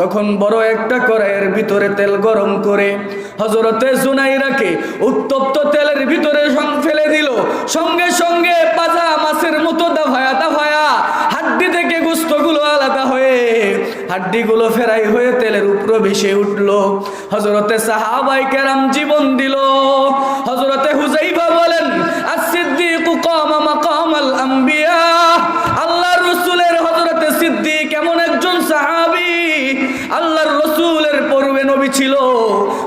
তখন বড় একটা কড়াইয়ের ভিতরে তেল গরম করে হজরতে জুনাইরাকে উত্তপ্ত তেলের ভিতরে ফেলে দিল। সঙ্গে সঙ্গে পাজা মাছের মতো দাফায়া দাফায়া হাড্ডি থেকে গুস্তগুলো আলাদা হয়ে হাড্ডিগুলো ফেরাই হয়ে তেলের উপরে ভেসে উঠল। হজরতে সাহাবাই কেরাম জীবন দিল। হজরতে হুজাইফা বলেন আসিদ্দিক কামা মাকামাল আম্বিয়া।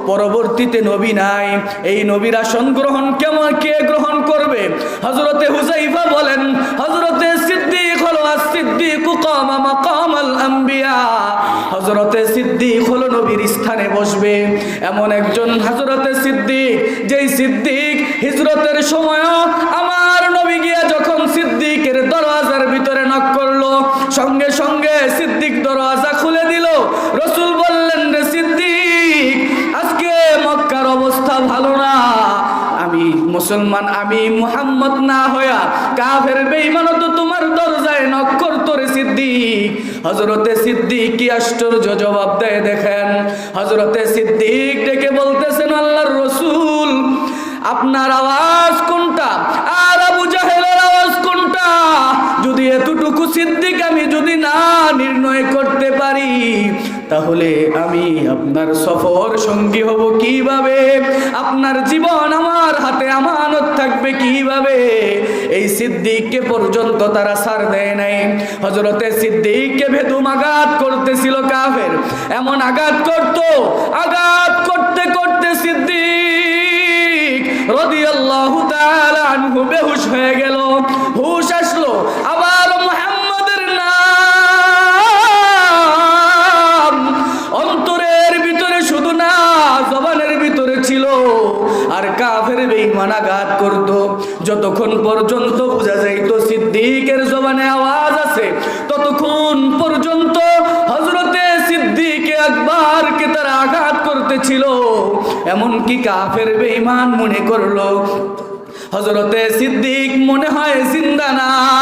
পরবর্তীতে নবী নাই। এই নবীর আসন গ্রহণ কেমন কে গ্রহণ করবে? হজরতে হুজাইফা বলেন হজরতে সিদ্দিক হলো সিদ্দিক হজরতে সিদ্দিক হলো নবীর স্থানে বসবে। এমন একজন হজরতে সিদ্দিক, যেই সিদ্দিক হিজরতের সময় মুসলমান, আমি মুহাম্মদ না হইয়া কাফের বেঈমান তো তোমার দরজায় নক করতো রে সিদ্দিক। হযরতে সিদ্দিক কি আশ্চর্য জবাব দেয় দেখেন। হযরতে সিদ্দিক ডেকে বলতেছেন, আল্লাহর রসুল, আপনার আওয়াজ তাহলে আমি আপনার সফর সঙ্গী হব কীভাবে? আপনার জীবন আমার হাতে আমানত থাকবে কীভাবে? এই সিদ্দিককে পর্যন্ত তারা সার দেয় নাই। হজরতে সিদ্দিককে ভেদুম আঘাত করতেছিল কাফের। এমন আঘাত করত, আঘাত আঘাত করত। যতক্ষণ পর্যন্ত বোঝা যাইতো সিদ্দিকের জবানে আওয়াজ আছে, ততক্ষণ পর্যন্ত হজরতে সিদ্দিকে আকবরকে তারা আঘাত করতেছিল। এমনকি কাফের বেঈমান মনে করল হজরতে সিদ্দিক মনে হয় জিন্দা নাই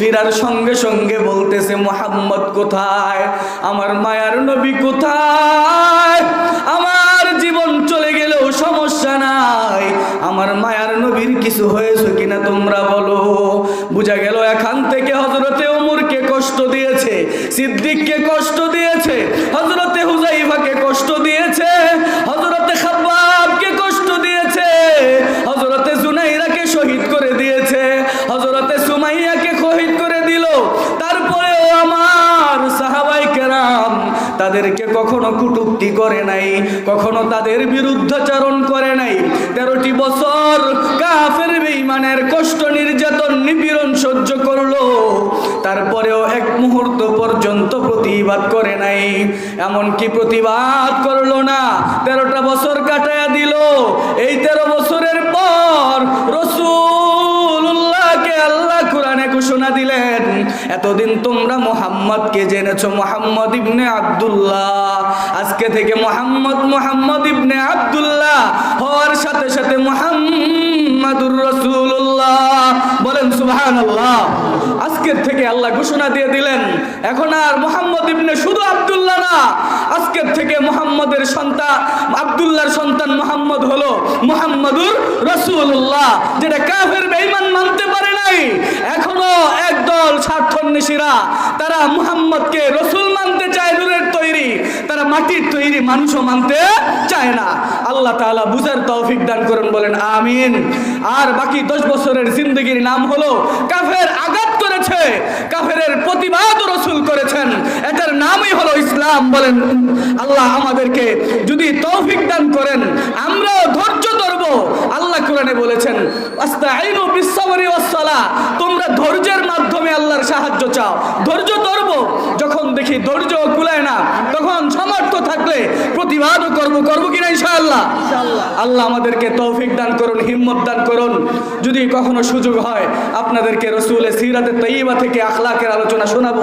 ফিরার সঙ্গে সঙ্গে বলতেছে, মোহাম্মদ কোথায়? আমার মায়ার নবী কোথায়? আমার জীবন চলে গেলেও সমস্যা নাই। আমার মায়ার নবীর কিছু হয়েছে কিনা তোমরা বলো। বুঝা গেল এখান থেকে হজরতে ওমরকে কষ্ট দিয়েছে, সিদ্দিককে কষ্ট দিয়েছে হজরতে তাদেরকে কখনো কুটুক্তি করে নাই, কখনো তাদের বিরুদ্ধাচরণ করে নাই। তেরোটি বছর কাফের বেঈমানের কষ্ট, নির্যাতন, নিপীড়ন সহ্য করল। তারপরেও এক মুহূর্ত পর্যন্ত প্রতিবাদ করে নাই, এমনকি প্রতিবাদ করল না। তেরোটা বছর কাটায়া দিল। এতদিন তোমরা মোহাম্মদকে জেনেছো, মোহাম্মদ ইবনে আবদুল্লাহ। আজকে থেকে মোহাম্মদ মোহাম্মদ ইবনে আব্দুল্লাহ হওয়ার সাথে সাথে মোহাম্মদুর রসুল্লাহ বলেন আল্লাহ আজকের থেকে আল্লাহ ঘোষণা দিয়ে দিলেন, এখন আর মোহাম্মদ ইবনে শুধু আব্দুল্লাহ না আজকের থেকে মোহাম্মদের সন্তান, আব্দুল্লাহর সন্তান মোহাম্মদ হলো মোহাম্মদুর রসুল্লাহ যেটা কাফের মানতে পারে নাই, এখনও একদল স্বার্থন্বেষীরা তারা মুহাম্মদকে রসুল মানতে চায় নূরের তৈরি, তারা মাটির তৈরি মানুষও মানতে চায় না। আল্লাহ তাআলা বুঝার তৌফিক দান করেন, বলেন আমিন। আর বাকি দশ বছরের জিন্দগির নাম হলো কাফের আঘাত করেছে, কাফেরের প্রতিবাদ রসুল করেছেন, এটার নামই হলো ইসলাম, বলেন আল্লাহ আমাদেরকে যদি তৌফিক দান করেন, আমরাও ধৈর্য ধরবো আল্লাহ কোরআনে বলেছেন আস্তাইনু বিসসাবরি ওয়াসসালাহ তোমরা ধৈর্যের মাধ্যমে আল্লাহর সাহায্য চাও। ধৈর্য ধরবো যখন দেখি ধৈর্য কুলায় না তখন সামর্থ্য থাকলে প্রতিবাদও করব করব কিনা ইনশাআল্লাহ। আল্লাহ আমাদেরকে তৌফিক দান করুন হিম্মত দান করুন। যদি কখনো সুযোগ হয় আপনাদেরকে রসুলের সিরাতে তৈবা থেকে আখলাকের আলোচনা শোনাবো।